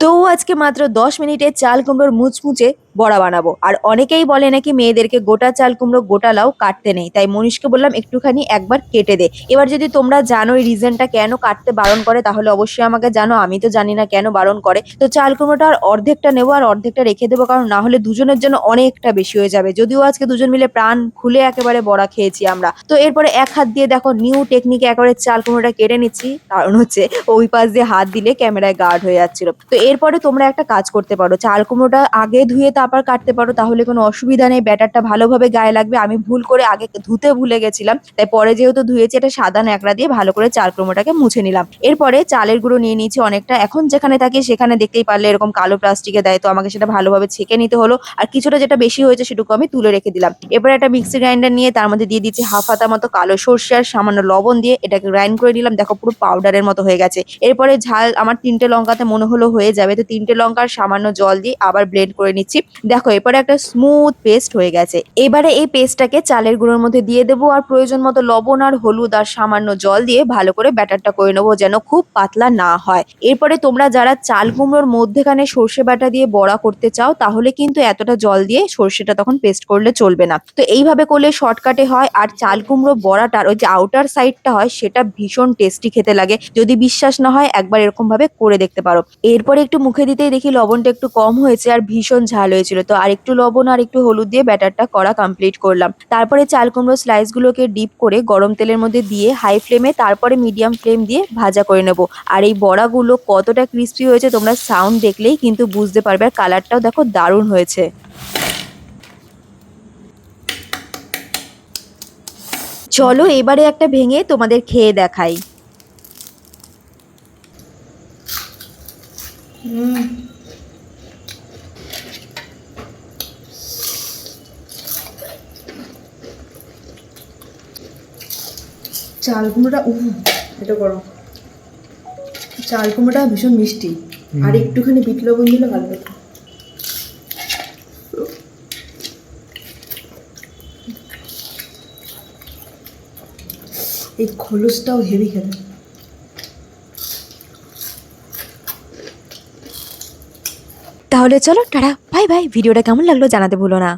তো আজকে মাত্র দশ মিনিটে চাল কুমড়োর মুচমুচে বড়া বানাবো। আর অনেকেই বলে নাকি মেয়েদেরকে গোটা চাল কুমড়ো, গোটা লাউ কাটতে নেই। তাই মনীষকে বললাম, একটুখানি একবার কেটে দে। এবার যদি তোমরা জানো এই রিজনটা কেন কাটতে বারণ করে, তাহলে অবশ্যই আমাকে জানো। আমি তো জানি না কেন বারণ করে। তো চাল কুমড়োটা আর অর্ধেকটা নেব আর অর্ধেকটা রেখে দেবো, কারণ না হলে দুজনের জন্য অনেকটা বেশি হয়ে যাবে। যদিও আজকে দুজন মিলে প্রাণ খুলে একেবারে বড়া খেয়েছি আমরা। তো এরপরে এক হাত দিয়ে দেখো নিউ টেকনিকে একেবারে চাল কুমড়োটা কেটে নিচ্ছি। কারণ হচ্ছে ওই পাশ দিয়ে হাত দিলে ক্যামেরায় গার্ড হয়ে যাচ্ছিল। তো এরপরে তোমরা একটা কাজ করতে পারো। চাল কুমড়োটা আগে ধুয়ে তারপর কাটতে পারো, তাহলে কোনো অসুবিধা নেই। ব্যাটারটা ভালোভাবে গায়ে লাগবে। আমি ভুল করে আগে ধুতে ভুলে গেছিলাম, তাই পরে যেহেতু ধুয়েছি এটা সাদা ন্যাকড়া দিয়ে ভালো করে চাল কুমড়োটাকে মুছে নিলাম। এরপরে চালের গুঁড়ো নিয়ে নিয়েছি অনেকটা। এখন যেখানে থাকি সেখানে দেখতেই পারলে এরকম কালো প্লাস্টিকে দেয়, তো আমাকে সেটা ভালোভাবে ছেঁকে নিতে হলো। আর কিছুটা যেটা বেশি হয়েছে সেটুকু আমি তুলে রেখে দিলাম। এবারে একটা মিক্সি গ্রাইন্ডার নিয়ে তার মধ্যে দিয়ে দিচ্ছি হাফ হাতা মতো কালো সর্ষে আর সামান্য লবণ দিয়ে এটাকে গ্রাইন্ড করে নিলাম। দেখো পুরো পাউডারের মতো হয়ে গেছে। এরপরে ঝাল, আমার তিনটে লঙ্কাতে মনে হলো হয়ে যাবে। তো তিনটে লঙ্কার সামান্য জল দিয়ে আবার ব্লেন্ড করে নিচ্ছি। দেখো, এরপরে একটা স্মুথ পেস্ট হয়ে গেছে। এবারে এই পেস্টটাকে চালের গুঁড়োর মধ্যে দিয়ে দেবো আর প্রয়োজন মতো লবণ আর হলুদ আর সামান্য জল দিয়ে ভালো করে ব্যাটারটা করে নেব যেন খুব পাতলা না হয়। এরপরে তোমরা যারা চাল কুমড়োর মধ্যেখানে সর্ষে বাটা দিয়ে বড়া করতে চাও, তাহলে কিন্তু এতটা জল দিয়ে সর্ষেটা তখন পেস্ট করলে চলবে না। তো এইভাবে করলে শর্টকাটে হয় আর চাল কুমড়ো বড়াটার ওই যে আউটার সাইডটা হয়, সেটা ভীষণ টেস্টি খেতে লাগে। যদি বিশ্বাস না হয়, একবার এরকম ভাবে করে দেখতে পারো। এরপরে একটু মুখে দিতেই দেখি লবণটা একটু কম হয়েছে আর ভীষণ ঝাল হয়েছিল। তো আর একটু লবণ আর একটু হলুদ দিয়ে ব্যাটারটা করা কমপ্লিট করলাম। তারপরে চাল কুমড়ো স্লাইসগুলোকে ডিপ করে গরম তেলের মধ্যে দিয়ে হাই ফ্লেমে তারপরে মিডিয়াম ফ্লেম দিয়ে ভাজা করে নেব। আর এই বড়াগুলো কতটা ক্রিস্পি হয়েছে তোমরা সাউন্ড দেখলেই কিন্তু বুঝতে পারবে আর কালারটাও দেখো দারুণ হয়েছে। চলো এবারে একটা ভেঙে তোমাদের খেয়ে দেখাই। চাল কুমড়োটা উহ এটা করো চাল কুমড়োটা ভীষণ মিষ্টি। আর একটুখানি বিট লবণ দিলে ভালো হতো। এই খোলসটাও হেভি খেতে। তাহলে চলো টাটা বাই বাই। ভিডিওটা কেমন লাগল জানাতে ভুলো না।